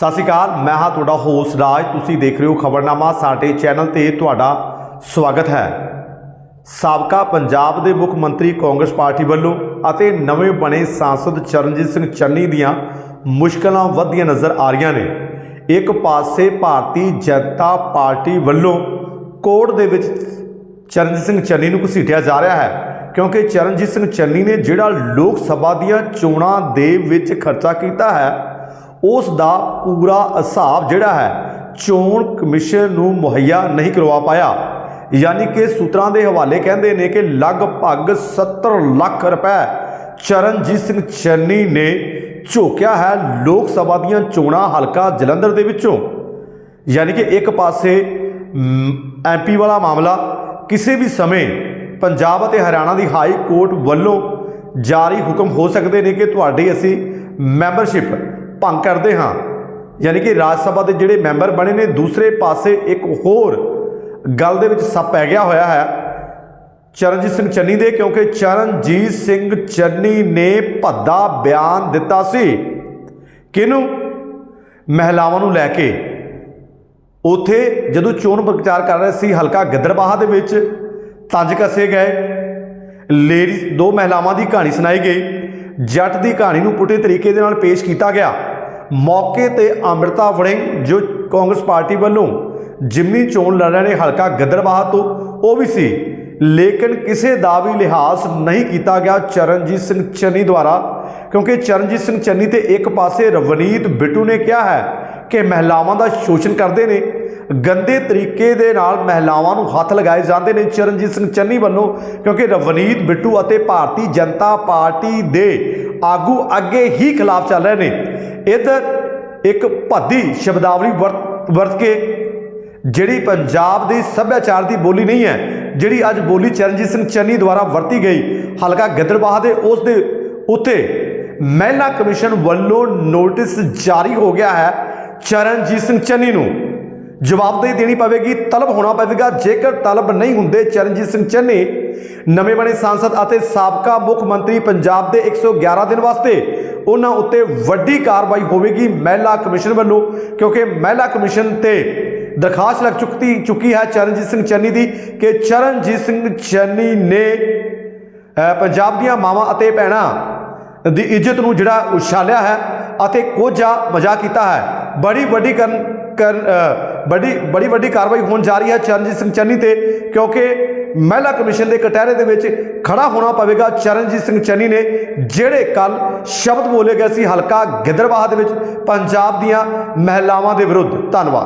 ਸਤਿ ਸ਼੍ਰੀ ਅਕਾਲ, ਮੈਂ ਹਾਂ ਤੁਹਾਡਾ ਹੋਸਟ ਰਾਜ। ਤੁਸੀਂ ਦੇਖ ਰਹੇ ਹੋ ਖਬਰਨਾਮਾ, ਸਾਡੇ ਚੈਨਲ ਤੇ ਤੁਹਾਡਾ ਸਵਾਗਤ ਹੈ। ਸਾਬਕਾ ਪੰਜਾਬ ਦੇ ਮੁੱਖ ਮੰਤਰੀ ਕਾਂਗਰਸ ਪਾਰਟੀ ਵੱਲੋਂ ਅਤੇ ਨਵੇਂ ਬਣੇ ਸਾਂਸਦ ਚਰਨਜੀਤ ਸਿੰਘ ਚੰਨੀ ਦੀਆਂ ਮੁਸ਼ਕਲਾਂ ਵੱਧਦੀਆਂ ਨਜ਼ਰ ਆ ਰਹੀਆਂ ਨੇ। ਇੱਕ ਪਾਸੇ ਭਾਰਤੀ ਜਨਤਾ ਪਾਰਟੀ ਵੱਲੋਂ ਕੋਰਟ ਦੇ ਵਿੱਚ ਚਰਨਜੀਤ ਸਿੰਘ ਚੰਨੀ ਨੂੰ ਘਸੀਟਿਆ ਜਾ ਰਿਹਾ ਹੈ, ਕਿਉਂਕਿ ਚਰਨਜੀਤ ਸਿੰਘ ਚੰਨੀ ਨੇ ਜਿਹੜਾ ਲੋਕ ਸਭਾ ਦੀਆਂ ਚੋਣਾਂ ਦੇ ਵਿੱਚ ਖਰਚਾ ਕੀਤਾ ਹੈ ਉਸ ਦਾ ਪੂਰਾ ਹਿਸਾਬ ਜਿਹੜਾ ਹੈ, ਚੋਣ ਕਮਿਸ਼ਨ ਨੂੰ ਮੁਹੱਈਆ ਨਹੀਂ ਕਰਵਾ ਪਾਇਆ। ਯਾਨੀ ਕਿ ਸੂਤਰਾਂ ਦੇ ਹਵਾਲੇ ਕਹਿੰਦੇ ਨੇ ਕਿ ਲਗਭਗ 70 ਲੱਖ ਰੁਪਏ ਚਰਨਜੀਤ ਸਿੰਘ ਚੰਨੀ ਨੇ ਝੋਕਿਆ ਹੈ ਲੋਕ ਸਭਾ ਦੀਆਂ ਚੋਣਾਂ ਹਲਕਾ ਜਲੰਧਰ ਦੇ ਵਿੱਚੋਂ। ਯਾਨੀ ਕਿ ਇੱਕ ਪਾਸੇ ਐਮਪੀ ਵਾਲਾ ਮਾਮਲਾ, ਕਿਸੇ ਵੀ ਸਮੇਂ ਪੰਜਾਬ ਅਤੇ ਹਰਿਆਣਾ ਦੀ ਹਾਈ ਕੋਰਟ ਵੱਲੋਂ ਜਾਰੀ ਹੁਕਮ ਹੋ ਸਕਦੇ ਨੇ ਕਿ ਤੁਹਾਡੀ ਅਸੀਂ ਮੈਂਬਰਸ਼ਿਪ ਭੰਗ ਕਰਦੇ ਹਾਂ। ਯਾਨੀ ਕਿ ਰਾਜ ਸਭਾ ਦੇ ਜਿਹੜੇ ਮੈਂਬਰ ਬਣੇ ਨੇ, ਦੂਸਰੇ ਪਾਸੇ ਇੱਕ ਹੋਰ ਗੱਲ ਦੇ ਵਿੱਚ ਸੱਪ ਪੈ ਗਿਆ ਹੋਇਆ ਹੈ। ਚਰਨਜੀਤ ਸਿੰਘ ਚੰਨੀ ਦੇ, ਕਿਉਂਕਿ ਚਰਨਜੀਤ ਸਿੰਘ ਚੰਨੀ ਨੇ ਭੱਦਾ ਬਿਆਨ ਦਿੱਤਾ ਸੀ। ਕਿਹਨੂੰ? ਮਹਿਲਾਵਾਂ ਨੂੰ ਲੈ ਕੇ। ਉਥੇ ਜਦੋਂ ਚੋਣ ਪ੍ਰਚਾਰ ਕਰ ਰਹੇ ਸੀ, ਹਲਕਾ ਗਿੱਦੜਬਾਹਾ ਦੇ ਵਿੱਚ ਤੰਜ ਕੱਸੇ ਗਏ। ਲੇਡੀਜ਼, ਦੋ ਮਹਿਲਾਵਾਂ ਦੀ ਕਹਾਣੀ ਸੁਣਾਈ ਗਈ। ਜੱਟ ਦੀ ਕਹਾਣੀ ਨੂੰ ਪੁੱਠੇ ਤਰੀਕੇ ਦੇ ਨਾਲ ਪੇਸ਼ ਕੀਤਾ ਗਿਆ। ਮੌਕੇ ਤੇ ਅੰਮ੍ਰਿਤਾ ਵੜਿੰਗ, ਜੋ ਕਾਂਗਰਸ ਪਾਰਟੀ ਵੱਲੋਂ ਜਿਮਨੀ ਚੋਣ ਲੜ ਰਹੇ ਨੇ ਹਲਕਾ ਗਦਰਵਾਹ ਤੋਂ, ਉਹ ਵੀ ਸੀ। ਲੇਕਿਨ ਕਿਸੇ ਦਾ ਵੀ ਲਿਹਾਜ਼ ਨਹੀਂ ਕੀਤਾ ਗਿਆ ਚਰਨਜੀਤ ਸਿੰਘ ਚੰਨੀ ਦੁਆਰਾ, ਕਿਉਂਕਿ ਚਰਨਜੀਤ ਸਿੰਘ ਚੰਨੀ ਤੇ ਇੱਕ ਪਾਸੇ ਰਵਨੀਤ ਬਿੱਟੂ ਨੇ ਕਿਹਾ ਹੈ ਕਿ ਮਹਿਲਾਵਾਂ ਦਾ ਸ਼ੋਸ਼ਣ ਕਰਦੇ ਨੇ। ਗੰਦੇ ਤਰੀਕੇ ਦੇ ਨਾਲ ਮਹਿਲਾਵਾਂ ਨੂੰ ਹੱਥ ਲਗਾਏ ਜਾਂਦੇ ਨੇ ਚਰਨਜੀਤ ਸਿੰਘ ਚੰਨੀ ਵੱਲੋਂ, ਕਿਉਂਕਿ ਰਵਨੀਤ ਬਿੱਟੂ ਅਤੇ ਭਾਰਤੀ ਜਨਤਾ ਪਾਰਟੀ ਦੇ ਆਗੂ ਅੱਗੇ ਹੀ ਖਿਲਾਫ ਚੱਲ ਰਹੇ ਨੇ। ਇਧਰ ਇੱਕ ਭੱਦੀ ਸ਼ਬਦਾਵਲੀ ਵਰਤ ਵਰਤ ਕੇ ਜਿਹੜੀ ਪੰਜਾਬ ਦੀ ਸੱਭਿਆਚਾਰ ਦੀ ਬੋਲੀ ਨਹੀਂ ਹੈ, ਜਿਹੜੀ ਅੱਜ ਬੋਲੀ ਚਰਨਜੀਤ ਸਿੰਘ ਚੰਨੀ ਦੁਆਰਾ ਵਰਤੀ ਗਈ, ਹਲਕਾ ਗਿੱਦੜਬਾਹਾ ਦੇ ਉਸ ਦੇ ਉੱਤੇ ਮਹਿਲਾ ਕਮਿਸ਼ਨ ਵੱਲੋਂ ਨੋਟਿਸ ਜਾਰੀ ਹੋ ਗਿਆ ਹੈ ਚਰਨਜੀਤ ਸਿੰਘ ਚੰਨੀ ਨੂੰ। ਜਵਾਬਦੇਹੀ ਦੇਣੀ ਪਵੇਗੀ, ਤਲਬ ਹੋਣਾ ਪਵੇਗਾ, ਜੇਕਰ ਤਲਬ ਨਹੀਂ ਹੁੰਦੇ ਚਰਨਜੀਤ ਸਿੰਘ ਚੰਨੀ ਨਵੇਂ ਬਣੇ ਸਾਂਸਦ ਅਤੇ ਸਾਬਕਾ ਮੁੱਖ ਮੰਤਰੀ ਪੰਜਾਬ ਦੇ 111 ਦਿਨ ਵਾਸਤੇ ਉਹਨਾਂ ਉੱਤੇ ਵੱਡੀ ਕਾਰਵਾਈ ਹੋਵੇਗੀ ਮਹਿਲਾ ਕਮਿਸ਼ਨ ਵੱਲੋਂ, ਕਿਉਂਕਿ ਮਹਿਲਾ ਕਮਿਸ਼ਨ ਤੇ ਦਰਖਾਸਤ ਲੱਗ ਚੁੱਕੀ ਚੁੱਕੀ ਹੈ ਚਰਨਜੀਤ ਸਿੰਘ ਚੰਨੀ ਦੀ ਕਿ ਚਰਨਜੀਤ ਸਿੰਘ ਚੰਨੀ ਨੇ ਪੰਜਾਬ ਦੀਆਂ ਮਾਵਾਂ ਅਤੇ ਭੈਣਾਂ ਦੀ ਇੱਜ਼ਤ ਨੂੰ ਜਿਹੜਾ ਉਛਾਲਿਆ ਹੈ ਅਤੇ ਕੋਝਾ ਮਜ਼ਾਕ ਕੀਤਾ ਹੈ। ਬੜੀ ਵੱਡੀ ਕਰਨ ਕਰਨ ਬੜੀ ਬੜੀ ਵੱਡੀ ਕਾਰਵਾਈ ਹੋਣ ਜਾ ਰਹੀ ਹੈ ਚਰਨਜੀਤ ਸਿੰਘ ਚੰਨੀ ਤੇ, ਕਿਉਂਕਿ ਮਹਿਲਾ ਕਮਿਸ਼ਨ ਦੇ ਕਟਹਿਰੇ ਦੇ ਵਿੱਚ ਖੜਾ ਹੋਣਾ ਪਵੇਗਾ। ਚਰਨਜੀਤ ਸਿੰਘ ਚੰਨੀ ਨੇ, ਜਿਹੜੇ ਕੱਲ ਸ਼ਬਦ ਬੋਲੇ ਗਏ ਸੀ, ਹਲਕਾ ਗਿੱਦੜਬਾਹਾ ਦੇ ਵਿੱਚ ਪੰਜਾਬ ਦੀਆਂ ਮਹਿਲਾਵਾਂ ਦੇ ਵਿਰੁੱਧ। ਧੰਨਵਾਦ।